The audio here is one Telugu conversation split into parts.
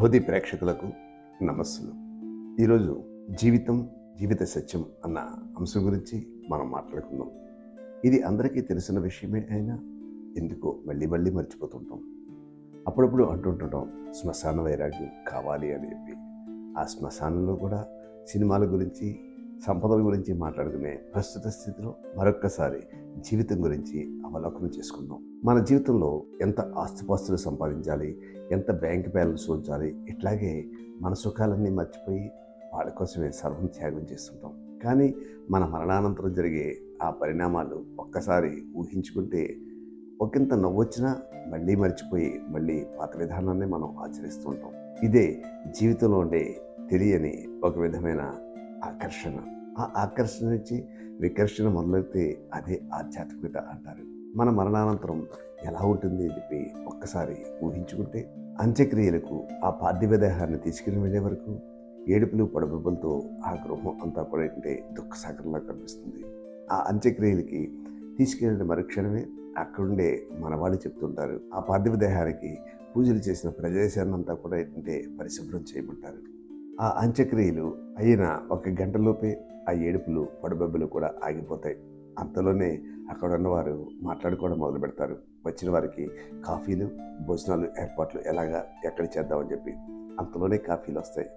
బోధి ప్రేక్షకులకు నమస్సులు. ఈరోజు జీవితం జీవిత సత్యం అన్న అంశం గురించి మనం మాట్లాడుకుందాం. ఇది అందరికీ తెలిసిన విషయమే అయినా ఎందుకో మళ్ళీ మళ్ళీ మర్చిపోతుంటాం. అప్పుడప్పుడు అంటుంటుంటాం శ్మశాన వైరాగ్యం కావాలి అని చెప్పి. ఆ శ్మశానంలో కూడా సినిమాల గురించి సంపదల గురించి మాట్లాడుకునే ప్రస్తుత స్థితిలో మరొక్కసారి జీవితం గురించి అవలోకనం చేసుకుందాం. మన జీవితంలో ఎంత ఆస్తిపాస్తులు సంపాదించాలి ఎంత బ్యాంక్ బ్యాలెన్స్ ఉంచాలి? ఇట్లాగే మన సుఖాలన్నీ మర్చిపోయి వాళ్ళ కోసమే సర్వం త్యాగం చేస్తుంటాం. కానీ మన మరణానంతరం జరిగే ఆ పరిణామాలు ఒక్కసారి ఊహించుకుంటే ఒకంత నవ్వొచ్చినా మళ్ళీ మర్చిపోయి మళ్ళీ పాత విధానాన్ని మనం ఆచరిస్తూ ఉంటాం. ఇదే జీవితంలో ఉండే తెలియని ఒక విధమైన ఆకర్షణ. ఆ ఆకర్షణ నుంచి వికర్షణ మొదలైతే అదే ఆధ్యాత్మికత అంటారు. మన మరణానంతరం ఎలా ఉంటుంది అని చెప్పి ఒక్కసారి ఊహించుకుంటే అంత్యక్రియలకు ఆ పార్థివ దేహాన్ని తీసుకుని వెళ్ళే వరకు ఏడుపులు పడబెబ్బలతో ఆ గృహం అంతా కూడా ఏంటంటే దుఃఖసాగరంలా కనిపిస్తుంది. ఆ అంత్యక్రియలకి తీసుకెళ్ళిన మరుక్షణమే అక్కడుండే మనవాళ్ళు చెప్తుంటారు. ఆ పార్థివ దేహానికి పూజలు చేసిన ప్రదేశాన్ని అంతా కూడా ఏంటంటే పరిశుభ్రం చేయమంటారు. ఆ అంత్యక్రియలు అయిన ఒక గంటలోపే ఆ ఏడుపులు పడబెబ్బలు కూడా ఆగిపోతాయి. అంతలోనే అక్కడ ఉన్నవారు మాట్లాడుకోవడం మొదలు పెడతారు. వచ్చిన వారికి కాఫీలు భోజనాలు ఏర్పాట్లు ఎలాగా ఎక్కడ చేద్దామని చెప్పి అంతలోనే కాఫీలు వస్తాయి.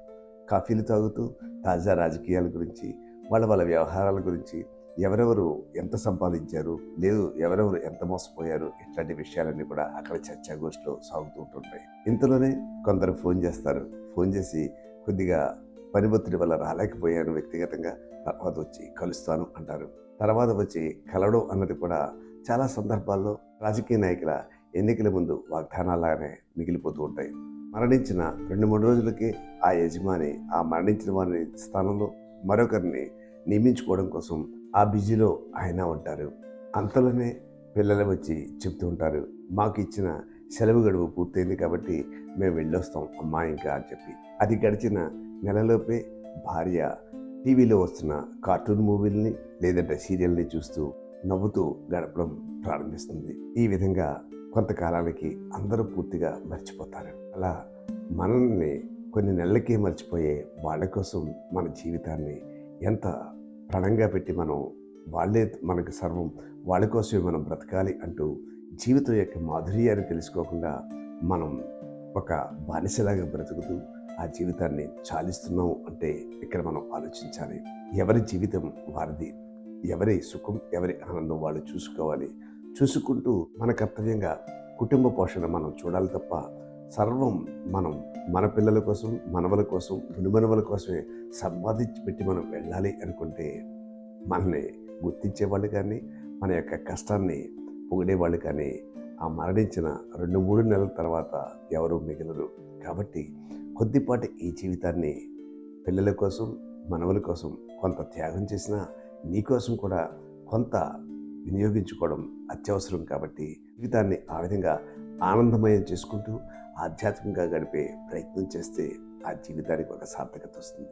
కాఫీలు తాగుతూ తాజా రాజకీయాల గురించి వాళ్ళ వాళ్ళ వ్యవహారాల గురించి ఎవరెవరు ఎంత సంపాదించారు లేదు ఎవరెవరు ఎంత మోసపోయారు ఇట్లాంటి విషయాలన్నీ కూడా అక్కడ చర్చాగోష్ఠిలో సాగుతూ ఉంటుంటాయి. ఇంతలోనే కొందరు ఫోన్ చేస్తారు. ఫోన్ చేసి కొద్దిగా పని వల్ల రాలేకపోయాను వ్యక్తిగతంగా. తర్వాత వచ్చి కలుస్తాను అంటారు. తర్వాత వచ్చి కలవడం అన్నది కూడా చాలా సందర్భాల్లో రాజకీయ నాయకుల ఎన్నికల ముందు వాగ్దానాలాగానే మిగిలిపోతూ ఉంటాయి. మరణించిన రెండు మూడు రోజులకి ఆ యజమాని ఆ మరణించిన వారి స్థానంలో మరొకరిని నియమించుకోవడం కోసం ఆ బిజీలో ఆయన ఉంటారు. అంతలోనే పిల్లలు వచ్చి చెప్తూ ఉంటారు మాకు ఇచ్చిన సెలవు గడువు పూర్తయింది కాబట్టి మేము వెళ్ళొస్తాం అమ్మా ఇంకా అని చెప్పి. అది గడిచిన నెలలోపే భార్య టీవీలో వస్తున్న కార్టూన్ మూవీల్ని లేదంటే సీరియల్ని చూస్తూ నవ్వుతూ గడపడం ప్రారంభిస్తుంది. ఈ విధంగా కొంతకాలానికి అందరూ పూర్తిగా మర్చిపోతారు. అలా మనల్ని కొన్ని నెలలకే మర్చిపోయే వాళ్ళ కోసం మన జీవితాన్ని ఎంత ప్రణంగా పెట్టి మనం వాళ్ళే మనకు సర్వం వాళ్ళ కోసమే మనం బ్రతకాలి అంటూ జీవితం యొక్క మాధుర్యాన్ని తెలుసుకోకుండా మనం ఒక బానిసలాగా బ్రతుకుతూ ఆ జీవితాన్ని చాలిస్తున్నాం అంటే ఇక్కడ మనం ఆలోచించాలి. ఎవరి జీవితం వారిది? ఎవరి సుఖం ఎవరి ఆనందం వాళ్ళు చూసుకోవాలి. చూసుకుంటూ మన కర్తవ్యంగా కుటుంబ పోషణ మనం చూడాలి తప్ప సర్వం మనం మన పిల్లల కోసం మనవల కోసం మునుమనవల కోసమే సంపాదించి పెట్టి మనం వెళ్ళాలి అనుకుంటే మనల్ని గుర్తించేవాళ్ళు కానీ మన యొక్క కష్టాన్ని పొగిడేవాళ్ళు కానీ ఆ మరణించిన రెండు మూడు నెలల తర్వాత ఎవరు మిగలరు? కాబట్టి కొద్దిపాటి ఈ జీవితాన్ని పిల్లల కోసం మనవల కోసం కొంత త్యాగం చేసినా నీకోసం కూడా కొంత వినియోగించుకోవడం అత్యవసరం కాబట్టి జీవితాన్ని ఆ విధంగా ఆనందమయం చేసుకుంటూ ఆధ్యాత్మికంగా గడిపే ప్రయత్నం చేస్తే ఆ జీవితానికి ఒక సార్థకత వస్తుంది.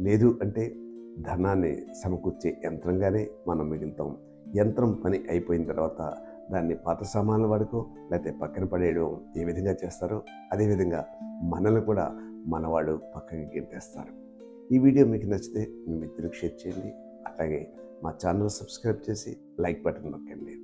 లేదు అంటే ధనాన్ని సమకూర్చే యంత్రంగానే మనం మిగులుతాం. యంత్రం పని అయిపోయిన తర్వాత దాన్ని పాత సామాన్లు వాడుకో లేకపోతే పక్కన పడేయడం ఏ విధంగా చేస్తారో అదేవిధంగా మనల్ని కూడా మనవాడు పక్కకి గెంటేస్తారు. ఈ వీడియో మీకు నచ్చితే మీ మిత్రులకు షేర్ చేయండి. అలాగే మా ఛానల్ సబ్స్క్రైబ్ చేసి లైక్ బటన్ నొక్కండి.